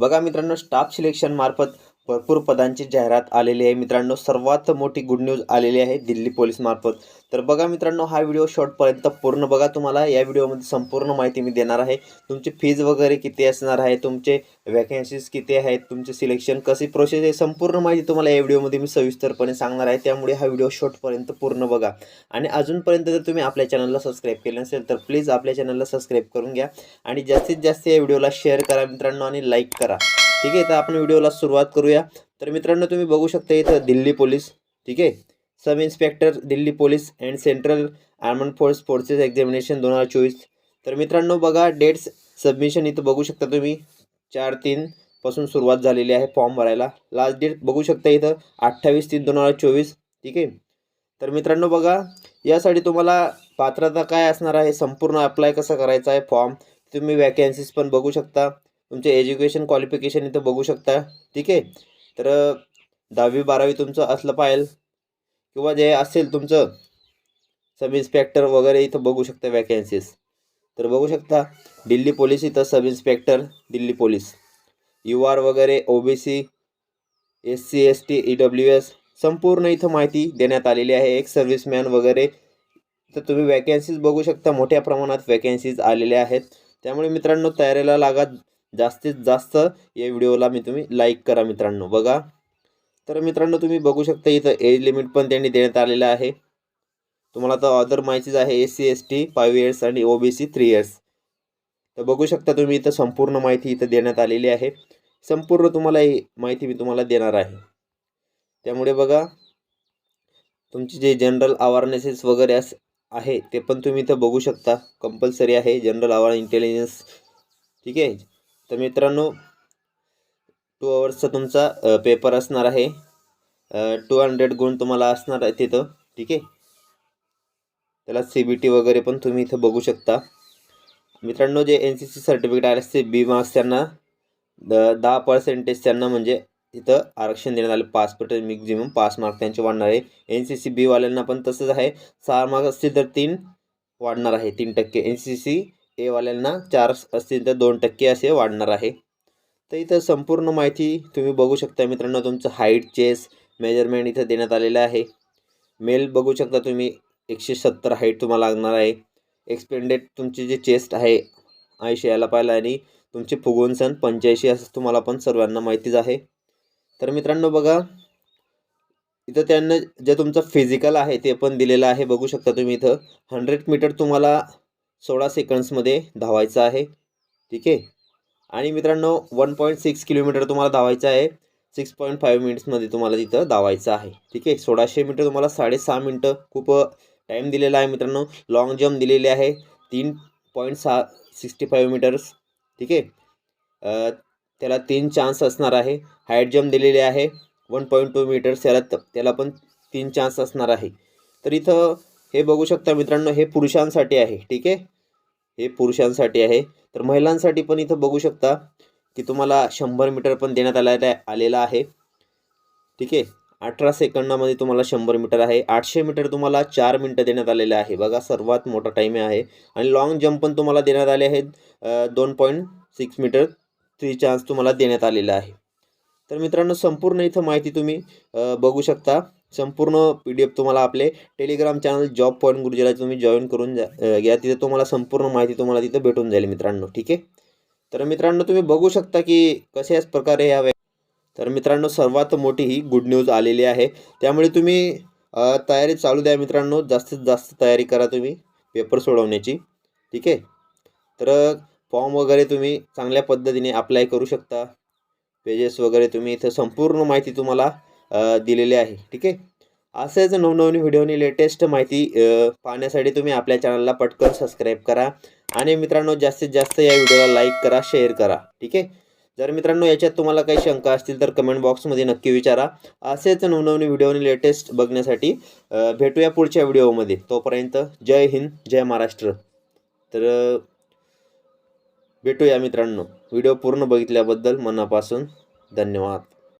बघा मित्रांनो staff selection मार्फत भरपूर पदांची जाहिरात आलेली आहे. मित्रांनो सर्वात मोठी गुड न्यूज आलेली आहे दिल्ली पोलीसमार्फत. तर बघा मित्रांनो हा व्हिडिओ शॉर्टपर्यंत पूर्ण बघा तुम्हाला. या व्हिडिओमध्ये संपूर्ण माहिती मी देणार आहे. तुमची फीज वगैरे किती असणार आहे? तुमचे वॅकन्सीज किती आहेत? तुमचे सिलेक्शन कशी प्रोसेस आहे? संपूर्ण माहिती तुम्हाला या व्हिडिओमध्ये मी सविस्तरपणे सांगणार आहे. त्यामुळे हा व्हिडिओ शॉर्टपर्यंत पूर्ण बघा. आणि अजूनपर्यंत जर तुम्ही आपल्या चॅनलला सबस्क्राईब केलं नसेल तर प्लीज आपल्या चॅनलला सबस्क्राईब करून घ्या. आणि जास्तीत जास्त या व्हिडिओला शेअर करा मित्रांनो आणि लाईक करा. ठीक आहे तर आपण व्हिडिओला सुरुवात करूया. तर मित्रांनो तुम्ही बघू शकता इथं दिल्ली पोलीस ठीक आहे? Sub inspector Delhi police and central armed force forces examination दोन हजार चोवीस. तर मित्रांनो बघा डेट्स सबमिशन इथं बघू शकता तुम्ही. चार तीन पासून सुरुवात झालेली आहे फॉर्म भरायला. लास्ट डेट बघू शकता इथं अठ्ठावीस तीन दोन हजार चोवीस ठीक आहे? तर मित्रांनो बघा यासाठी तुम्हाला पात्रता काय असणार आहे? संपूर्ण अप्लाय कसं करायचं आहे फॉर्म तुम्ही वॅकन्सीज पण बघू शकता. तुमचे एज्युकेशन क्वालिफिकेशन इथं बघू शकता. ठीक आहे? तर दहावी बारावी तुमचं असलं पाहिजे किंवा जे असेल तुमचं सब इन्स्पेक्टर वगैरे इथं बघू शकता वॅकन्सीज तर बघू शकता दिल्ली पोलीस इथं sub inspector Delhi police. U R वगैरे O B C S C S T E W S संपूर्ण इथं माहिती देण्यात आलेली आहे. एक सर्व्हिसमॅन वगैरे. तर तुम्ही वॅकन्सीज बघू शकता. मोठ्या प्रमाणात वॅकन्सीज आलेल्या आहेत. त्यामुळे मित्रांनो तयारीला लागा जास्तीत जास्त या व्हिडिओला मी तुम्ही लाईक करा मित्रांनो बघा. तर मित्रांनो तुम्ही बघू शकता इथं एज लिमिट पण त्यांनी देण्यात आलेलं आहे. तुम्हाला तर अदर माहितीच आहे S C S T five years आणि O B C three years तर बघू शकता तुम्ही इथं संपूर्ण माहिती इथं देण्यात आलेली आहे. संपूर्ण तुम्हाला ही माहिती मी तुम्हाला देणार आहे. त्यामुळे बघा तुमची जे जनरल अवेअरनेसेस वगैरे अस आहे ते पण तुम्ही इथं बघू शकता. कंपल्सरी आहे जनरल अवेअर इंटेलिजन्स ठीक आहे? तर मित्रांनो टू आवर्सचा तुमचा पेपर असणार आहे. टू हंड्रेड गुण तुम्हाला असणार आहे तिथं ठीक आहे? त्याला सी बी टी वगैरे पण तुम्ही इथं बघू शकता. मित्रांनो J N C C certificate आले असते बी मार्क्स त्यांना द दहा पर्सेंटेज त्यांना म्हणजे तिथं आरक्षण देण्यात आले. पाच पर्सेंट मॅक्झिमम पाच मार्क त्यांचे वाढणार आहे. एन सी सी बीवाल्यांना पण तसंच आहे. सहा मार्क असतील तर तीन वाढणार आहे तीन टक्के. एन सी सी एवाल्यांना चार असतील तर दोन टक्के असे वाढणार आहे. तर इथं संपूर्ण माहिती तुम्ही बघू शकता मित्रांनो तुमचं हाईट चेस मेजरमेंट इथं देण्यात आलेलं आहे. मेल बघू शकता तुम्ही एकशे सत्तर हाईट तुम्हाला लागणार आहे. एक्सपेंडेड तुमची जी चेस्ट आहे ऐंशी यायला पाहिलं आणि तुमचे फुगवून सण पंच्याऐंशी असं तुम्हाला पण सर्वांना माहितीच आहे. तर मित्रांनो बघा इथं त्यांना जे तुमचं फिजिकल आहे ते पण दिलेलं आहे. बघू शकता तुम्ही इथं हंड्रेड मीटर तुम्हाला सोळा सेकंड्समध्ये धावायचं आहे. ठीक आहे? आणि मित्रांनो वन पॉईंट सिक्स किलोमीटर तुम्हाला धावायचं आहे. सिक्स पॉईंट फाईव्ह मिनिट्समध्ये तुम्हाला तिथं धावायचं आहे. ठीक आहे? सोळाशे मीटर तुम्हाला साडेसहा मिनटं खूप टाईम दिलेला आहे मित्रांनो. लाँग जम्प दिलेले आहे. तीन पॉईंट सहा सिक्स्टी फाईव्ह मीटर्स ठीक आहे? त्याला तीन चान्स असणार आहे. हाईट जम्प दिलेले आहे. वन पॉईंट टू मीटर्स त्याला त्याला पण तीन चान्स असणार आहे. तर इथं हे बघू शकता मित्रांनो हे पुरुषांसाठी आहे. ठीक आहे? हे पुरुषांसाठी आहे. तर महिलांसाठी पण इथं बघू शकता की तुम्हाला शंभर मीटर पण देण्यात आला आलेला आहे. ठीक आहे? अठरा सेकंदामध्ये तुम्हाला शंभर मीटर आहे. आठशे मीटर तुम्हाला चार मिनटं देण्यात आलेले आहे. बघा सर्वात मोठा टाईम आहे. आणि लाँग जम्प पण तुम्हाला देण्यात आले आहेत. दोन point six metre three chance तुम्हाला देण्यात आलेला आहे. तर मित्रांनो संपूर्ण इथं माहिती तुम्ही बघू शकता. संपूर्ण पी डी एफ तुम्हाला आपले टेलिग्राम चॅनल जॉब पॉईंट गुरुजीला तुम्ही जॉईन करून जा घ्या तिथे तुम्हाला संपूर्ण माहिती तुम्हाला तिथं भेटून जाईल मित्रांनो ठीक आहे? तर मित्रांनो तुम्ही बघू शकता की कशाच प्रकारे या तर मित्रांनो सर्वात मोठी ही गुड न्यूज आलेली आहे. त्यामुळे तुम्ही तयारी चालू द्या मित्रांनो जास्तीत जास्त तयारी करा तुम्ही पेपर सोडवण्याची ठीक आहे? तर फॉर्म वगैरे तुम्ही चांगल्या पद्धतीने अप्लाय करू शकता. पेजेस वगैरे तुम्ही इथं संपूर्ण माहिती तुम्हाला दिलेले आहे. ठीक आहे? असेच नवनवीन व्हिडिओनी लेटेस्ट माहिती पाहण्यासाठी तुम्ही आपल्या चॅनलला पटकन सबस्क्राईब करा. आणि मित्रांनो जास्तीत जास्त या व्हिडिओला लाईक करा शेअर करा. ठीक आहे? जर मित्रांनो याच्यात तुम्हाला काही शंका असतील तर कमेंट बॉक्समध्ये नक्की विचारा. असेच नवनवीन व्हिडिओनी लेटेस्ट बघण्यासाठी भेटूया पुढच्या व्हिडिओमध्ये. तोपर्यंत जय हिंद जय महाराष्ट्र. तर भेटूया मित्रांनो. व्हिडिओ पूर्ण बघितल्याबद्दल मनापासून धन्यवाद.